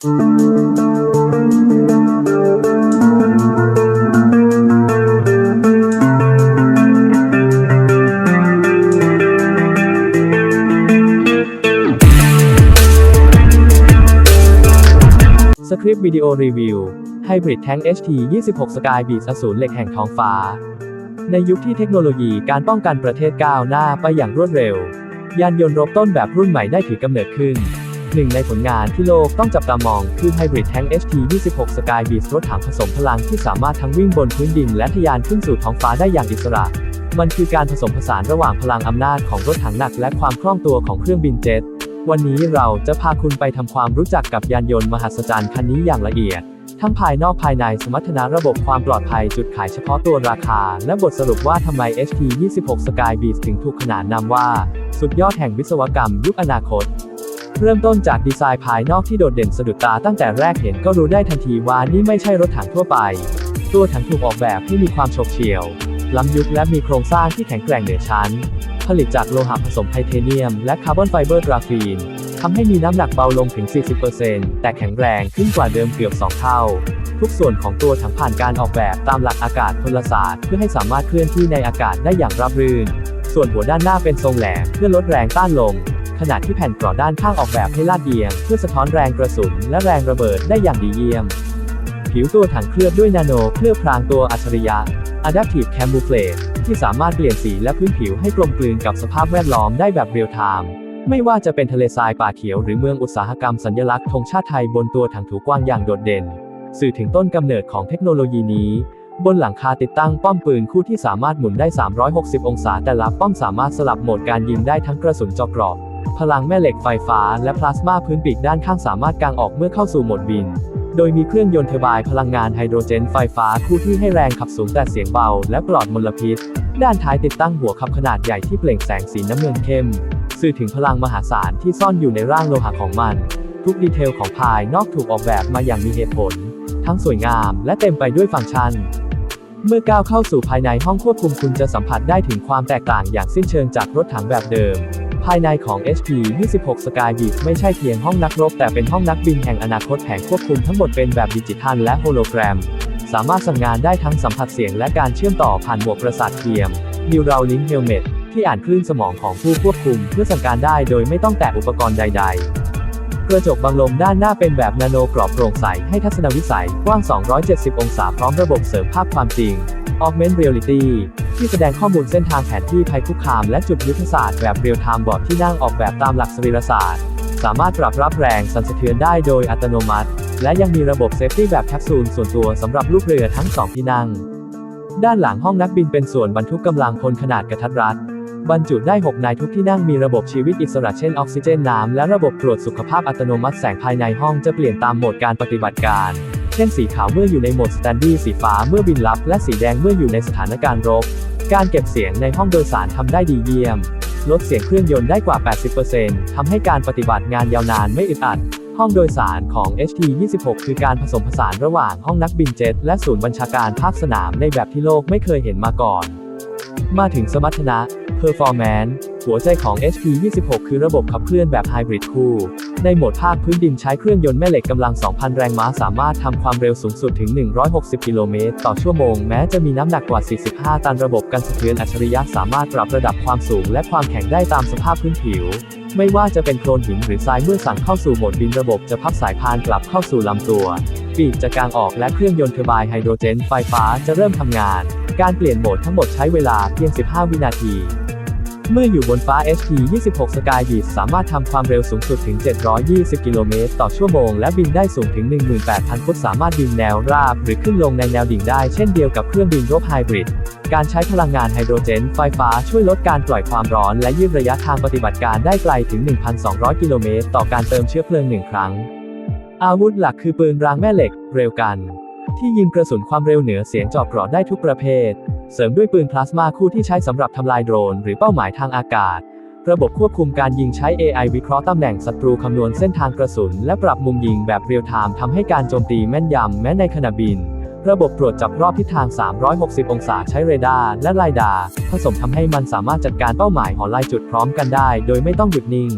สคริปต์วิดีโอรีวิว Hybrid Tank HT 26 Sky Beast อสูรเหล็กแห่งท้องฟ้า ในยุคที่เทคโนโลยีการป้องกันประเทศก้าวหน้าไปอย่างรวดเร็ว ยานยนต์รบต้นแบบรุ่นใหม่ได้ถือกำเนิดขึ้น หนึ่งในผลงานที่โลกต้องจับตามอง คือ Hybrid Tank HT 26 Sky Beast รถถังผสมพลังที่สามารถทั้งวิ่งบนพื้นดินและทะยานขึ้นสู่ท้องฟ้าได้อย่างอิสระ มันคือการผสมผสานระหว่างพลังอำนาจของรถถังหนักและความคล่องตัวของเครื่องบินเจ็ต วันนี้เราจะพาคุณไปทำความรู้จักกับยานยนต์มหัศจรรย์คันนี้อย่างละเอียด ทั้งภายนอกภายในสมรรถนะระบบความปลอดภัยจุดขายเฉพาะตัวราคา และบทสรุปว่าทำไม HT 26 Sky Beast ถึงถูกขนานนามว่า สุดยอดแห่งวิศวกรรมยุคอนาคต เริ่มต้นจากดีไซน์ภายนอกที่โดดเด่นสะดุดตาตั้งแต่แรกเห็นก็รู้ได้ทันทีว่านี่ไม่ใช่รถถังทั่วไป ตัวถังถูกออกแบบให้มีความโฉบเฉี่ยว ล้ำยุคและมีโครงสร้างที่แข็งแกร่งเหนือชั้น ผลิตจากโลหะผสมไทเทเนียม และคาร์บอนไฟเบอร์กราฟีนทำให้มีน้ำหนักเบาลงถึง 40%แต่แข็งแรงขึ้นกว่าเดิมเกือบ 2 เท่า ทุกส่วนของตัวถังผ่านการออกแบบตามหลักอากาศพลศาสตร์เพื่อให้สามารถเคลื่อนที่ในอากาศได้อย่างราบรื่น ส่วนหัวด้านหน้าเป็นทรงแหลมเพื่อลดแรงต้านลม ขณะที่แผ่นกรอด้านข้างออกแบบให้ลาดเอียง เพื่อสะท้อนแรงกระสุนและแรงระเบิดได้อย่างดีเยี่ยม ผิวตัวถังเคลือบด้วยนาโนเคลือบพรางตัวอัจฉริยะ Adaptive Camouflage ที่สามารถเปลี่ยนสีและพื้นผิวให้กลมกลืนกับสภาพแวดล้อมได้แบบเรียลไทม์ไม่ว่าจะเป็นทะเลทรายป่าเขียวหรือเมืองอุตสาหกรรมสัญลักษณ์ธงชาติไทยบนตัวถังถูกวางอย่างโดดเด่น สื่อถึงต้นกำเนิดของเทคโนโลยีนี้ บนหลังคาติดตั้งป้อมปืนคู่ที่สามารถหมุนได้ 360 องศาแต่ละป้อมสามารถสลับโหมดการยิงได้ทั้งกระสุนเจอกรอบ พลังแม่เหล็กไฟฟ้าและพลาสมาพื้นปีกด้านข้างสามารถกางออกเมื่อเข้าสู่โหมดบิน โดยมีเครื่องยนต์เทอร์ไบน์พลังงานไฮโดรเจนไฟฟ้าคู่ที่ให้แรงขับสูงแต่เสียงเบาและปลอดมลพิษ ด้านท้ายติดตั้งหัวขับขนาดใหญ่ที่เปล่งแสงสีน้ำเงินเข้ม สื่อถึงพลังมหาศาลที่ซ่อนอยู่ในร่างโลหะของมัน ทุกดีเทลของภายนอกถูกออกแบบมาอย่างมีเหตุผล ทั้งสวยงามและเต็มไปด้วยฟังก์ชันเมื่อก้าวเข้าสู่ภายในห้องควบคุมคุณจะสัมผัสได้ถึงความแตกต่างอย่างสิ้นเชิงจากรถถังแบบเดิม ภายในของ HP 26 Skybeat ไม่ใช่เพียงห้องนักรบ แต่เป็นห้องนักบินแห่งอนาคตแผงควบคุมทั้งหมดเป็นแบบดิจิทัลและโฮโลแกรม สามารถสั่งงานได้ทั้งสัมผัสเสียงและการเชื่อมต่อผ่านหมวกประสาทเทียม Neuralink Helmet ที่อ่านคลื่นสมองของผู้ควบคุมเพื่อสั่งการได้โดยไม่ต้องแตะอุปกรณ์ใด ๆ กระจกบังลมด้านหน้าเป็นแบบนาโนกรอบโปร่งใสให้ทัศนวิสัยกว้าง 270 องศาพร้อมระบบเสริมภาพความจริง Augmented Reality ที่แสดงข้อมูลเส้นทางแผนที่ภัยคุกคามและจุดยุทธศาสตร์แบบเรียลไทม์บอร์ดที่นั่งออกแบบตามหลักสรีรศาสตร์ สามารถปรับรับแรงสั่นสะเทือนได้โดยอัตโนมัติ และยังมีระบบเซฟตี้แบบแคปซูลส่วนตัวสำหรับลูกเรือทั้งสองที่นั่ง ด้านหลังห้องนักบินเป็นส่วนบรรทุกกำลังพลขนาดกระทัดรัดบรรจุได้ 6 นายทุกที่นั่งมีระบบชีวิตอิสระเช่นออกซิเจนน้ำและระบบตรวจสุขภาพอัตโนมัติแสงภายในห้องจะเปลี่ยนตามโหมดการปฏิบัติการ เช่นสีขาวเมื่ออยู่ในโหมดสแตนดี้สีฟ้าเมื่อบินลับ และสีแดงเมื่ออยู่ในสถานการณ์รบ การเก็บเสียงในห้องโดยสารทำได้ดีเยี่ยม ลดเสียงเครื่องยนต์ได้กว่า 80%ทำให้การปฏิบัติงานยาวนานไม่อึดอัด ห้องโดยสารของ HT 26 คือการผสมผสานระหว่างห้องนักบินเจ็ตและศูนย์บัญชาการภาคสนามในแบบที่โลกไม่เคยเห็นมาก่อน มาถึงสมรรถนะ Performance หัวใจของ HP 26 คือระบบขับเคลื่อนแบบไฮบริดคู่ ในโหมดภาคพื้นดินใช้เครื่องยนต์แม่เหล็กกำลัง 2,000 แรงม้าสามารถทำความเร็วสูงสุดถึง 160 กิโลเมตรต่อชั่วโมง แม้จะมีน้ำหนักกว่า 45 ตันระบบกันสะเทือนอัจฉริยะสามารถปรับระดับความสูงและความแข็งได้ตามสภาพพื้นผิว ไม่ว่าจะเป็นโคลนหินหรือทรายเมื่อสั่งเข้าสู่โหมดบินระบบจะพับสายพานกลับเข้าสู่ลำตัวปีกจะกางออกและเครื่องยนต์เทอร์ไบน์ไฮโดรเจนไฟฟ้าจะเริ่มทำงาน การเปลี่ยนโหมดทั้งหมดใช้เวลาเพียง 15 วินาที เมื่ออยู่บนฟ้า HP 26 Skybeat สามารถทำความเร็วสูงสุดถึง 720 กิโลเมตรต่อชั่วโมง และบินได้สูงถึง 18,000 ฟุต สามารถบินแนวราบ หรือขึ้นลงในแนวดิ่งได้เช่นเดียวกับเครื่องบินรบไฮบริด การใช้พลังงานไฮโดรเจน ไฟฟ้าช่วยลดการปล่อยความร้อน และยืดระยะทางปฏิบัติการได้ไกลถึง 1,200 กิโลเมตรต่อการเติมเชื้อเพลิงหนึ่งครั้ง อาวุธหลักคือปืนรางแม่เหล็ก เร็วกัน ที่ยิงกระสุนความเร็วเหนือเสียงจาะเกราะได้ทุกประเภท เสริมด้วยปืนพลาสมาคู่ที่ใช้สำหรับทำลายโดรน หรือเป้าหมายทางอากาศ ระบบควบคุมการยิงใช้ AI วิเคราะห์ตำแหน่งศัตรูคำนวณเส้นทางกระสุน และปรับมุมยิงแบบเรียลไทม์ทำให้การโจมตีแม่นยำแม้ในขณะบิน ระบบตรวจจับรอบทิศทาง 360 องศาใช้เรดาร์และไลดาร์ผสมทำให้มันสามารถจัดการเป้าหมายหอไลายจุดพร้อมกันได้ โดยไม่ต้องหยุดนิ่ง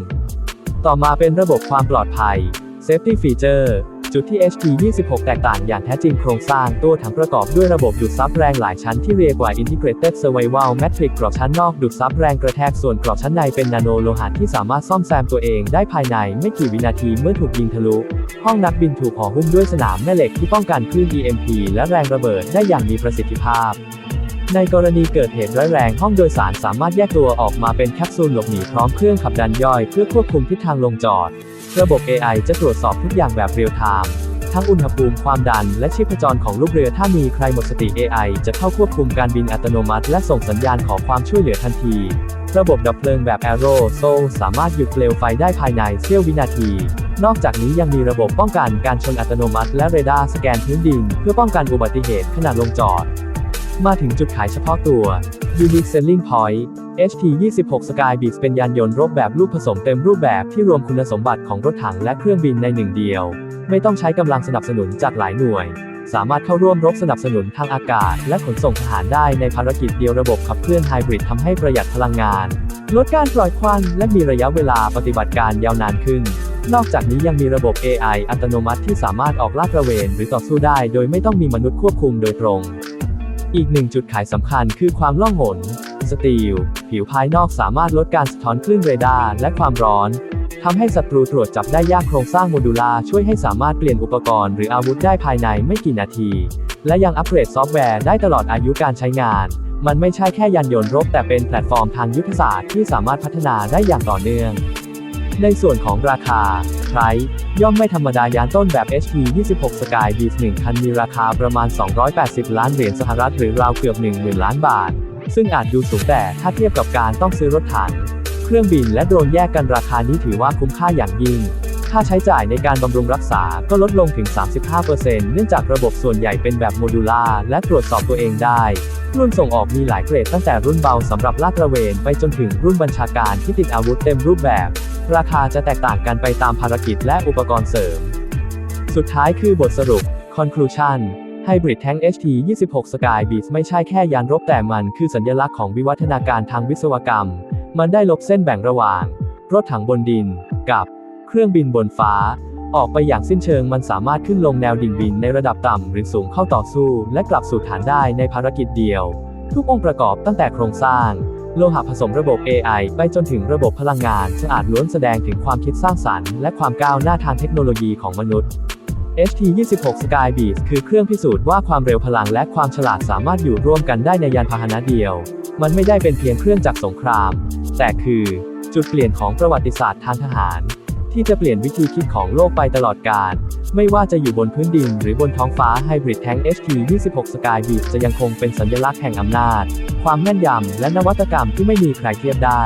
ต่อมาเป็นระบบความปลอดภัย Safety Feature จุดที่ HT26 แตกต่างอย่างแท้จริงโครงสร้างตัวถังประกอบด้วยระบบดูดซับแรงหลายชั้นที่เรียกว่า Integrated Survival Matrix กรอบชั้นนอกดูดซับแรงกระแทกส่วนกรอบชั้นในเป็นนาโนโลหะที่สามารถซ่อมแซมตัวเองได้ภายในไม่กี่วินาทีเมื่อถูกยิงทะลุ ห้องนักบินถูกห่อหุ้มด้วยสนามแม่เหล็กที่ป้องกันคลื่น EMP และแรงระเบิดได้อย่างมีประสิทธิภาพในกรณีเกิดเหตุร้ายแรงห้องโดยสารสามารถแยกตัวออกมาเป็นแคปซูลหลบหนีพร้อมเครื่องขับดันย่อยเพื่อควบคุมทิศทางลงจอด ระบบ AI จะตรวจสอบทุกอย่างแบบเรียลไทม์ ทั้งอุณหภูมิความดัน และชีพจรของลูกเรือถ้ามีใครหมดสติ AI จะเข้าควบคุมการบินอัตโนมัติ และส่งสัญญาณขอความช่วยเหลือทันที ระบบดับเพลิงแบบ Aero s o สามารถหยุดเปลวไฟได้ภายในเสี้ยววินาที นอกจากนี้ยังมีระบบป้องกันการชนอัตโนมัติ และเรดาร์สแกนพื้นดิน เพื่อป้องกันอุบัติเหตุขณะลงจอด มาถึงจุดขายเฉพาะตัว Unique Selling Point HT26 Skybeats เป็นยานยนต์รบแบบลูกผสมเต็มรูปแบบที่รวมคุณสมบัติของรถถังและเครื่องบินในหนึ่งเดียว ไม่ต้องใช้กำลังสนับสนุนจากหลายหน่วย สามารถเข้าร่วมรบสนับสนุนทางอากาศ และขนส่งทหารได้ในภารกิจเดียวระบบขับเคลื่อนไฮบริดทำให้ประหยัดพลังงาน ลดการปล่อยควันและมีระยะเวลาปฏิบัติการยาวนานขึ้น นอกจากนี้ยังมีระบบ AI อัตโนมัติที่สามารถออกลาดตระเวนหรือต่อสู้ได้ โดยไม่ต้องมีมนุษย์ควบคุมโดยตรง อีกหนึ่งจุดขายสำคัญคือความล่องหน สตีล ผิวภายนอกสามารถลดการสะท้อนคลื่นเรดาร์และความร้อนทำให้ศัตรูตรวจจับได้ยากโครงสร้างโมดูลาช่วยให้สามารถเปลี่ยนอุปกรณ์หรืออาวุธได้ภายในไม่กี่นาที และยังอัปเกรดซอฟต์แวร์ได้ตลอดอายุการใช้งาน มันไม่ใช่แค่ยานยนต์รบแต่เป็นแพลตฟอร์มทางยุทธศาสตร์ที่สามารถพัฒนาได้อย่างต่อเนื่อง ในส่วนของราคาไพรย่อมไม่ธรรมดายานต้นแบบ HP 26 Sky Beast 1คันมีราคาประมาณ 280 ล้านเหรียญสหรัฐหรือราวเกือบ 10,000 ล้านบาท ซึ่งอาจดูสูงแต่ถ้าเทียบกับการต้องซื้อรถถัง เครื่องบินและโดรนแยกกันราคานี้ถือว่าคุ้มค่าอย่างยิ่ง ค่าใช้จ่ายในการบำรุงรักษาก็ลดลงถึง 35%เนื่องจากระบบส่วนใหญ่เป็นแบบโมดูลาร์และตรวจสอบตัวเองได้ รุ่นส่งออกมีหลายเกรดตั้งแต่รุ่นเบาสำหรับลาดตระเวน ไปจนถึงรุ่นบัญชาการที่ติดอาวุธเต็มรูปแบบ ราคาจะแตกต่างกันไปตามภารกิจและอุปกรณ์เสริม สุดท้ายคือบทสรุป Conclusion Hybrid Tank HT 26 Sky Beast ไม่ใช่แค่ยานรบแต่มันคือสัญลักษณ์ของวิวัฒนาการทางวิศวกรรม มันได้ลบเส้นแบ่งระหว่าง รถถังบนดิน กับ เครื่องบินบนฟ้า ออกไปอย่างสิ้นเชิงมันสามารถขึ้นลงแนวดิ่งบินในระดับต่ำหรือสูงเข้าต่อสู้ และกลับสู่ฐานได้ในภารกิจเดียว ทุกองค์ประกอบตั้งแต่โครงสร้าง โลหะผสมระบบ AI ไปจนถึงระบบพลังงานสะอาดล้วนแสดงถึงความคิดสร้างสรรค์และความก้าวหน้าทางเทคโนโลยีของมนุษย์ HT26 Skybeat คือเครื่องพิสูจน์ว่าความเร็วพลังและความฉลาดสามารถอยู่ร่วมกันได้ในยานพาหนะเดียว มันไม่ได้เป็นเพียงเครื่องจักรสงคราม แต่คือ จุดเปลี่ยนของประวัติศาสตร์ทางทหาร ที่จะเปลี่ยนวิธีคิดของโลกไปตลอดกาล ไม่ว่าจะอยู่บนพื้นดินหรือบนท้องฟ้า Hybrid Tank HT26 Skybeat จะยังคงเป็นสัญลักษณ์แห่งอำนาจ ความแม่นยำและนวัตกรรมที่ไม่มีใครเทียบได้